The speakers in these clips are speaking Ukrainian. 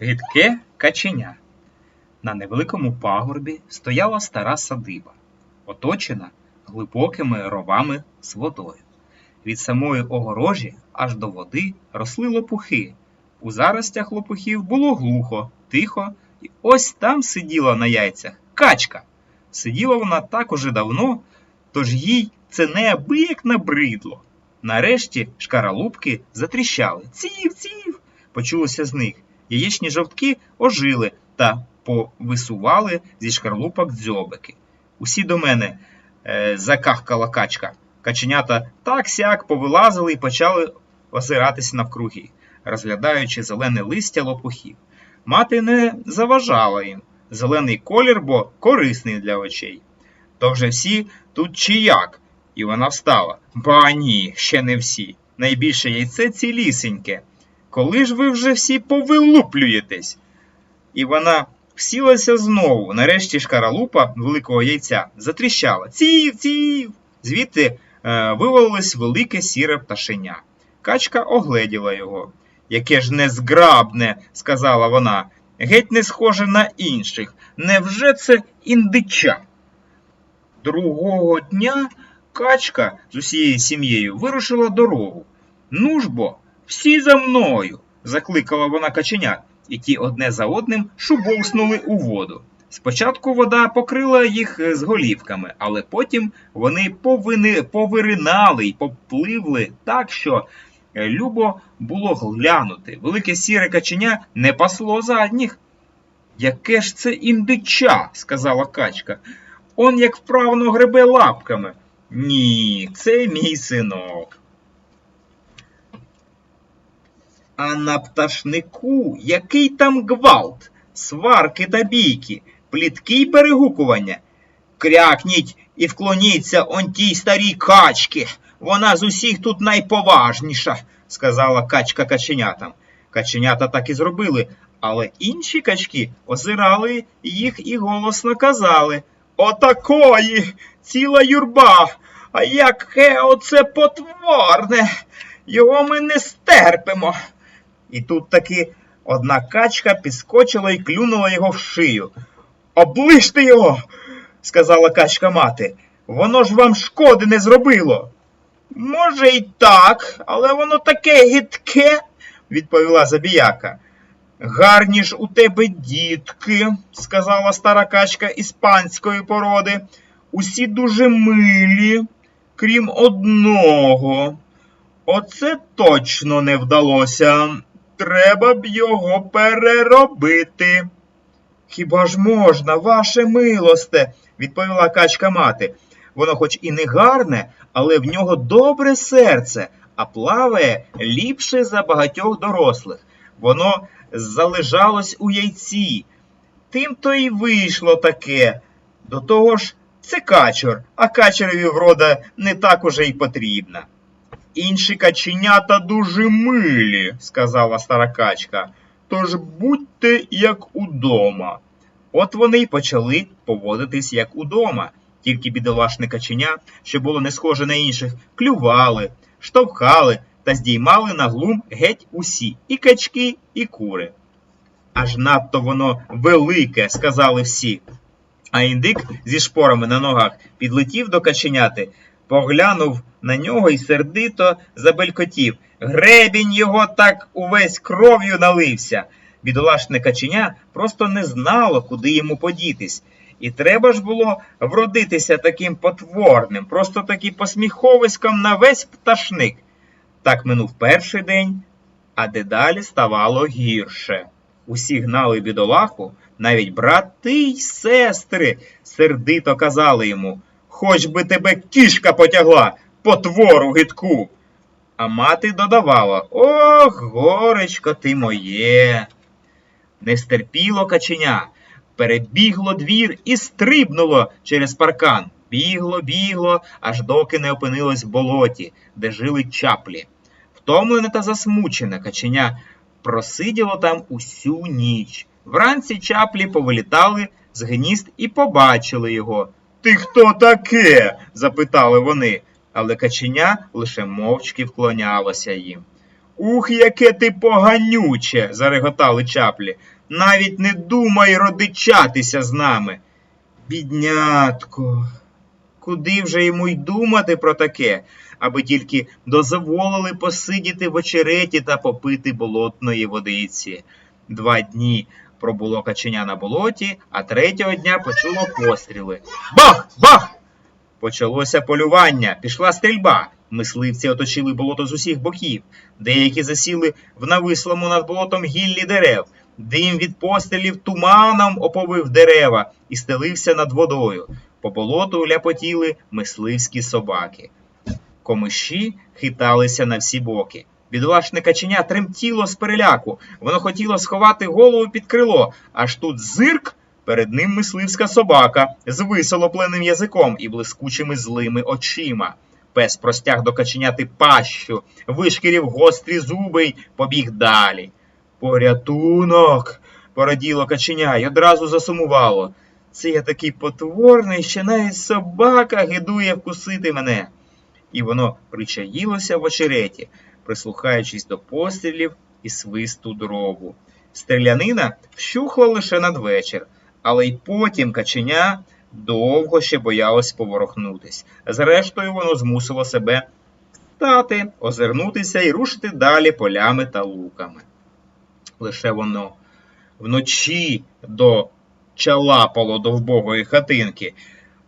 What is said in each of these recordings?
Гидке каченя. На невеликому пагорбі стояла стара садиба, оточена глибокими ровами з водою. Від самої огорожі аж до води росли лопухи. У заростях лопухів було глухо, тихо, і ось там сиділа на яйцях качка. Сиділа вона так уже давно, тож їй це неабияк набридло. Нарешті шкаралупки затріщали. Ців, ців! Почулося з них. Яєчні жовтки ожили та повисували зі шкарлупок дзьобики. Усі до мене е, закахкала качка. Каченята так сяк повилазили і почали озиратися навкруги, розглядаючи зелене листя лопухів. Мати не заважала їм. Зелений колір, бо корисний для очей. То вже всі тут чи як? І вона встала. Ба ні, ще не всі. Найбільше яйце цілісіньке. Коли ж ви вже всі повилуплюєтесь? І вона всілася знову. Нарешті шкаралупа великого яйця затріщала. Ців, ців. Звідти е, вивалилось велике сіре пташеня. Качка огледіла його. Яке ж незграбне, сказала вона, геть не схоже на інших. Невже це індича? Другого дня качка з усією сім'єю вирушила дорогу. Ну ж бо, всі за мною, закликала вона каченят, і ті одне за одним шубовснули у воду. Спочатку вода покрила їх е, з голівками, але потім вони повини, повиринали й попливли так, що е, любо було глянути. Велике сіре каченя не пасло задніх. Яке ж це індича, сказала качка. Он як вправно гребе лапками. Ні, це мій синок. А на пташнику який там гвалт, сварки та бійки, плітки й перегукування. Крякніть і вклоніться он тій старій качки. Вона з усіх тут найповажніша, сказала качка каченятам. Каченята так і зробили, але інші качки озирали їх і голосно казали Отакої ціла юрба. А яке оце потворне. Його ми не стерпимо. І тут таки одна качка підскочила і клюнула його в шию. Оближте його, сказала качка мати. Воно ж вам шкоди не зробило. Може, й так, але воно таке гидке, відповіла забіяка. Гарні ж у тебе дітки, сказала стара качка іспанської породи. Усі дуже милі, крім одного. Оце точно не вдалося. Треба б його переробити. Хіба ж можна, ваше милосте, відповіла качка мати. Воно хоч і не гарне, але в нього добре серце, а плаває ліпше за багатьох дорослих. Воно залежалось у яйці. Тим то й вийшло таке. До того ж, це качур, а качурові врода не так уже й потрібна. Інші каченята дуже милі, сказала стара качка. Тож будьте як удома. От вони й почали поводитись як удома. Тільки бідолашне каченя, що було не схоже на інших, клювали, штовхали та здіймали на глум геть усі і качки, і кури. Аж надто воно велике, сказали всі. А індик зі шпорами на ногах підлетів до каченяти, поглянув на нього і сердито забелькотів. Гребінь його так увесь кров'ю налився. Бідолашне каченя просто не знало, куди йому подітись. І треба ж було вродитися таким потворним, просто таки посміховиськом на весь пташник. Так минув перший день, а дедалі ставало гірше. Усі гнали бідолаху, навіть брати й сестри сердито казали йому Хоч би тебе кішка потягла, потвору гидку. А мати додавала Ох, горечко ти моє. Не стерпіло каченя, перебігло двір і стрибнуло через паркан. Бігло, бігло, аж доки не опинилось в болоті, де жили чаплі. Втомлене та засмучене каченя просиділо там усю ніч. Вранці чаплі повилітали з гнізд і побачили його. Ти хто таке? запитали вони, але каченя лише мовчки вклонялося їм. Ух, яке ти поганюче, зареготали чаплі. Навіть не думай родичатися з нами. Біднятко, куди вже йому й думати про таке, аби тільки дозволили посидіти в очереті та попити болотної водиці. Два дні пробуло каченя на болоті, а третього дня почуло постріли. Бах! Бах! Почалося полювання, пішла стрільба. Мисливці оточили болото з усіх боків. Деякі засіли в навислому над болотом гіллі дерев. Дим від пострілів туманом оповив дерева і стелився над водою. По болоту ляпотіли мисливські собаки. Комиші хиталися на всі боки. Бідолашне каченя тремтіло з переляку. Воно хотіло сховати голову під крило, аж тут зирк перед ним мисливська собака з висолопленим язиком і блискучими злими очима. Пес простяг до каченяти пащу, вишкірів гострі зуби й побіг далі. Порятунок! пораділо каченя й одразу засумувало. Це я такий потворний, що навіть собака гидує вкусити мене. І воно причаїлося в очереті, прислухаючись до пострілів і свисту дробу. Стрілянина вщухла лише надвечір, але й потім каченя довго ще боялось поворохнутись. Зрештою, воно змусило себе встати, озирнутися і рушити далі полями та луками. Лише воно вночі до вбогої хатинки.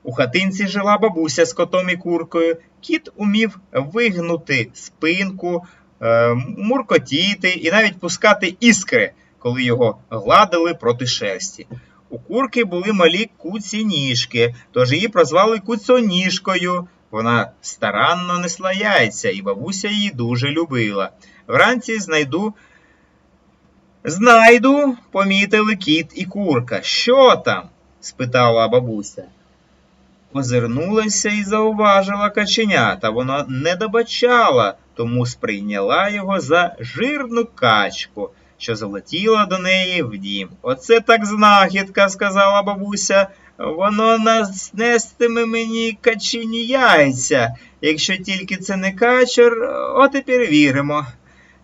У хатинці жила бабуся з котом і куркою. Кіт умів вигнути спинку, е, муркотіти і навіть пускати іскри, коли його гладили проти шерсті. У курки були малі куці ніжки, тож її прозвали куцоніжкою. Вона старанно несла яйця, і бабуся її дуже любила. Вранці знайду. Знайду, помітили кіт і курка. Що там? спитала бабуся. Озирнулася і зауважила каченя, та вона не добачала, тому сприйняла його за жирну качку, що залетіла до неї в дім. Оце так знахідка, сказала бабуся. Воно наснестиме мені качині яйця. Якщо тільки це не качер, от і перевіримо.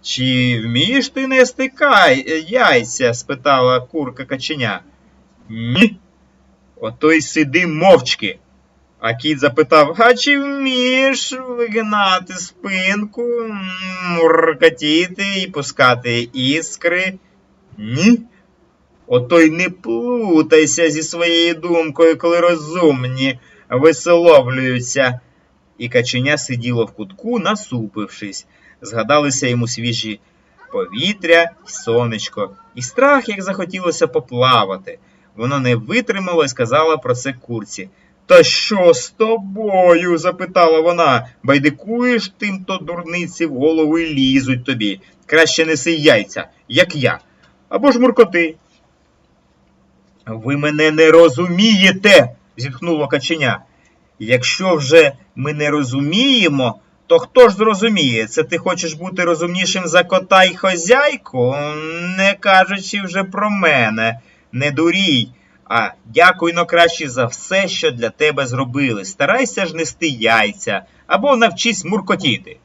Чи вмієш ти нести кай... яйця? спитала курка каченя. Ні. Ото й сиди мовчки. А кіт запитав, а чи вмієш вигинати спинку, муркотіти і пускати іскри? Ні. Ото й не плутайся зі своєю думкою, коли розумні висловлюються. І каченя сиділо в кутку, насупившись. Згадалися йому свіжі повітря й сонечко, і страх, як захотілося поплавати. Воно не витримало і сказала про це курці. Та що з тобою? запитала вона. Байдикуєш тим, то дурниці в голову й лізуть тобі. Краще неси яйця, як я. Або ж муркоти. Ви мене не розумієте, зітхнуло каченя. Якщо вже ми не розуміємо, то хто ж зрозуміє? Це ти хочеш бути розумнішим за кота й хозяйку? Не кажучи вже про мене, не дурій. А дякуйно краще за все, що для тебе зробили. Старайся ж нести яйця або навчись муркотіти.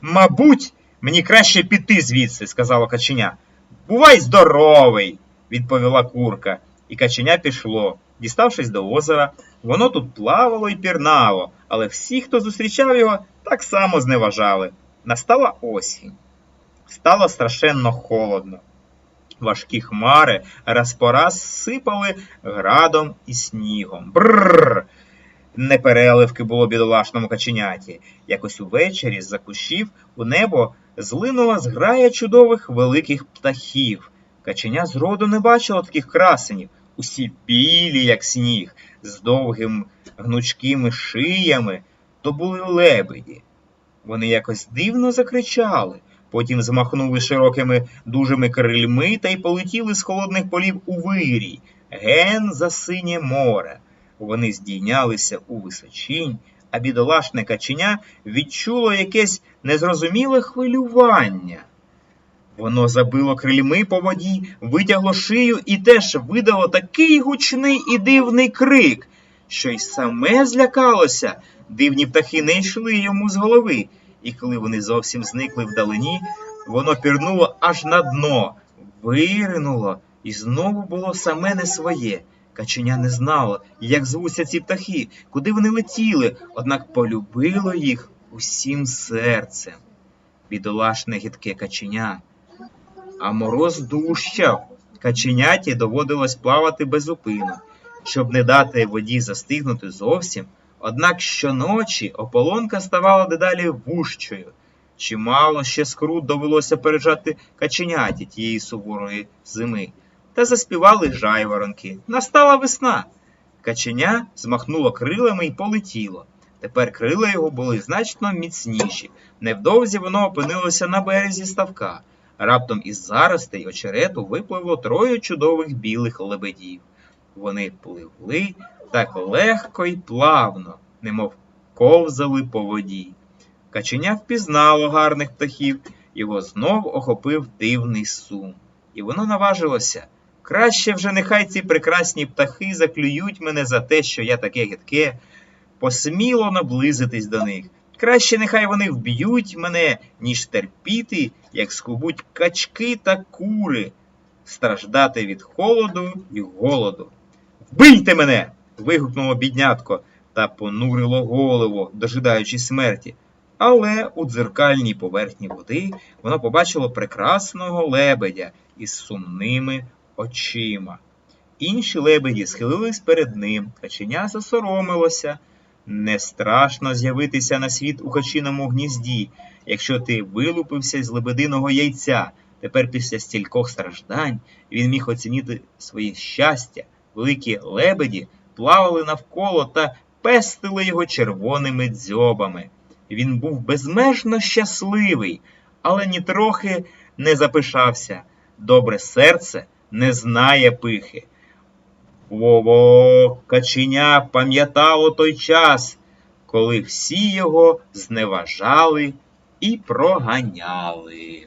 Мабуть, мені краще піти звідси, сказала каченя. Бувай здоровий, відповіла курка, і каченя пішло. Діставшись до озера, воно тут плавало і пірнало, але всі, хто зустрічав його, так само зневажали. Настала осінь. Стало страшенно холодно. Важкі хмари раз по раз сипали градом і снігом. Бррр! Непереливки було бідолашному каченяті. Якось увечері з-за кущів у небо злинула зграя чудових великих птахів. Каченя зроду не бачило таких красенів, усі білі, як сніг, з довгим гнучкими шиями, то були лебеді. Вони якось дивно закричали. Потім змахнули широкими дужими крильми та й полетіли з холодних полів у вирій, ген за синє море. Вони здійнялися у височинь, а бідолашне каченя відчуло якесь незрозуміле хвилювання. Воно забило крильми по воді, витягло шию і теж видало такий гучний і дивний крик, що й саме злякалося. Дивні птахи не йшли йому з голови, і коли вони зовсім зникли вдалині, воно пірнуло аж на дно, виринуло, і знову було саме не своє. Каченя не знало, як звуться ці птахи, куди вони летіли, однак полюбило їх усім серцем. Бідолашне гідке каченя. А мороз дужчав. Каченяті доводилось плавати без упину, щоб не дати воді застигнути зовсім. Однак щоночі ополонка ставала дедалі вужчою. Чимало ще скрут довелося пережати каченяті тієї суворої зими. Та заспівали жайворонки. Настала весна. Каченя змахнуло крилами і полетіло. Тепер крила його були значно міцніші. Невдовзі воно опинилося на березі ставка. Раптом із заростей очерету випливло троє чудових білих лебедів. Вони пливли так легко й плавно, немов ковзали по воді. Каченя впізнало гарних птахів, його знов охопив дивний сум. І воно наважилося. Краще вже нехай ці прекрасні птахи заклюють мене за те, що я таке гидке, посміло наблизитись до них. Краще нехай вони вб'ють мене, ніж терпіти, як скубуть качки та кури, страждати від холоду і голоду. Вбийте мене. вигукнуло біднятко та понурило голову, дожидаючи смерті. Але у дзеркальній поверхні води воно побачило прекрасного лебедя із сумними очима. Інші лебеді схилились перед ним, каченя засоромилося. Не страшно з'явитися на світ у качиному гнізді, якщо ти вилупився з лебединого яйця. Тепер після стількох страждань він міг оцінити своє щастя. Великі лебеді плавали навколо та пестили його червоними дзьобами. Він був безмежно щасливий, але нітрохи не запишався. Добре серце не знає пихи. Вово, каченя пам'ятало той час, коли всі його зневажали і проганяли.